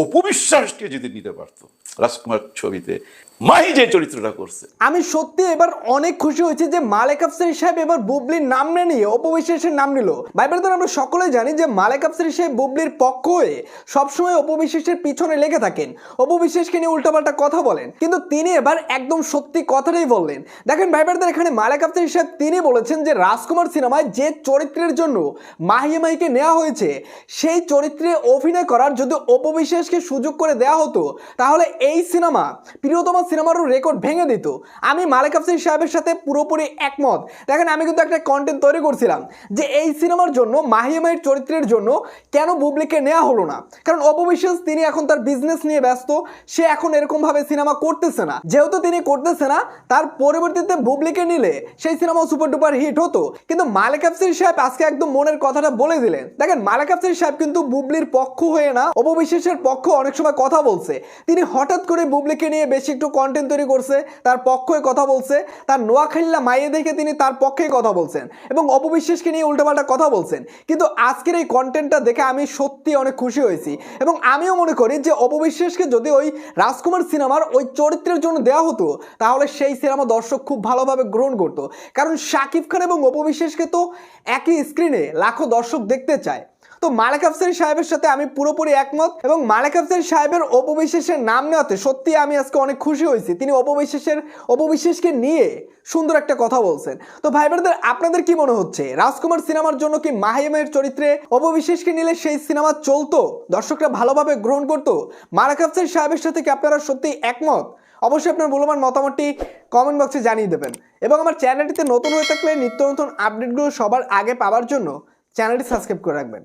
অপবিশ্বাসকে যদি নিতে পারতো, রাজকুমার ছবিতে, মাহি যে চরিত্রটা করছে। আমি সত্যি এবার অনেক খুশি হয়েছি যে মালেক আফসারি সাহেব এবার বুবলির নাম না নিয়ে, অপবিশ্বাসের নাম নিল। ভাই ভাইবার আমরা সকলে জানি যে মালেক আফসারি সাহেব বুবলির পক্ষ হয়ে সবসময় অপবিশ্বাসের পিছনে লেগে থাকেন। অপবিশ্বাসকে নিয়ে উল্টাপাল্টা কথা বলেন, কিন্তু তিনি এবার একদম সত্যি কথাটাই বললেন। দেখেন ভাই ভাইবারদের এখানে মালেক আফসারি সাহেব তিনি বলেছেন যে রাজকুমার সিনেমায় যে চরিত্রের জন্য মাহিয়া মাহিকে নেওয়া হয়েছে, সেই চরিত্রে অভিনয় করার যদি অপবিশ্বাসকে সুযোগ করে দেওয়া হতো, তাহলে এই সিনেমা প্রিয়তমা সিনেমারও রেকর্ড ভেঙে দিত। আমি মালেক আফসারি সাহেবের সাথে পুরোপুরি একমত। দেখেন, আমি কিন্তু একটা কন্টেন্ট তৈরি করছিলাম যে এই সিনেমার জন্য মাহিয়া চরিত্রের জন্য কেন বুবলিকে নেওয়া হলো না? কারণ অপবিশ্বাস তিনি এখন তার বিজনেস নিয়ে ব্যস্ত, সে এখন এরকমভাবে সিনেমা করতেছে না। যেহেতু তিনি করতেছে না, তার পরবর্তীতে বুবলিকে নিলে সেই সিনেমা সুপার ডুপার হিট হতো। কিন্তু মালেক আফসারি সাহেব আজকে একদম মনের কথাটা বলে দিলেন। দেখেন, মালেক আফসারি সাহেব কিন্তু বুবলির পক্ষ হয়ে না অপবিশ্বাসের পক্ষ অনেক সময় কথা বলছে। তিনি হঠাৎ করে বুবলিকে নিয়ে বেশি একটু কন্টেন্ট তৈরি করছে, তার পক্ষ কথা বলছে, তার নোয়াখাল্লা মাইয়ে দেখে তিনি তার পক্ষে কথা বলছেন এবং অপবিশ্বাসকে নিয়ে উল্টোপাল্টা কথা বলছেন। কিন্তু আজকের এই কন্টেন্টটা দেখে আমি সত্যি অনেক খুশি হয়েছি এবং আমিও মনে করি যে অপবিশ্বাসকে যদি ওই রাজকুমার সিনেমার ওই চরিত্রের জন্য দেওয়া হতো, তাহলে সেই সিনেমা দর্শক খুব ভালোভাবে গ্রহণ করতো। কারণ শাকিব খান এবং অপবিশ্বাসকে তো একই স্ক্রিনে লাখো দর্শক দেখতে চায়। তো মালেক আফসারি সাহেবের সাথে আমি পুরোপুরি একমত এবং মালেক আফসারি সাহেবের অপবিশ্বাসের নাম নেওয়াতে সত্যি আমি আজকে অনেক খুশি হয়েছি। তিনি অপবিশ্বাসের, অপবিশ্বাসকে নিয়ে সুন্দর একটা কথা বলছেন। তো ভাই বোনদের, আপনাদের কি মনে হচ্ছে? রাজকুমার সিনেমার জন্য কি মাহিমের চরিত্রে অপবিশ্বাসকে নিলে সেই সিনেমা চলতো? দর্শকরা ভালোভাবে গ্রহণ করতো? মালেক আফসারি সাহেবের সাথে কি আপনারা সত্যি একমত? অবশ্যই আপনার মূল্যবান মতামতটি কমেন্ট বক্সে জানিয়ে দেবেন। এবং আমার চ্যানেলটিতে নতুন হয়ে থাকলে নিত্য নতুন আপডেটগুলো সবার আগে পাওয়ার জন্য চ্যানেলটি সাবস্ক্রাইব করে রাখবেন।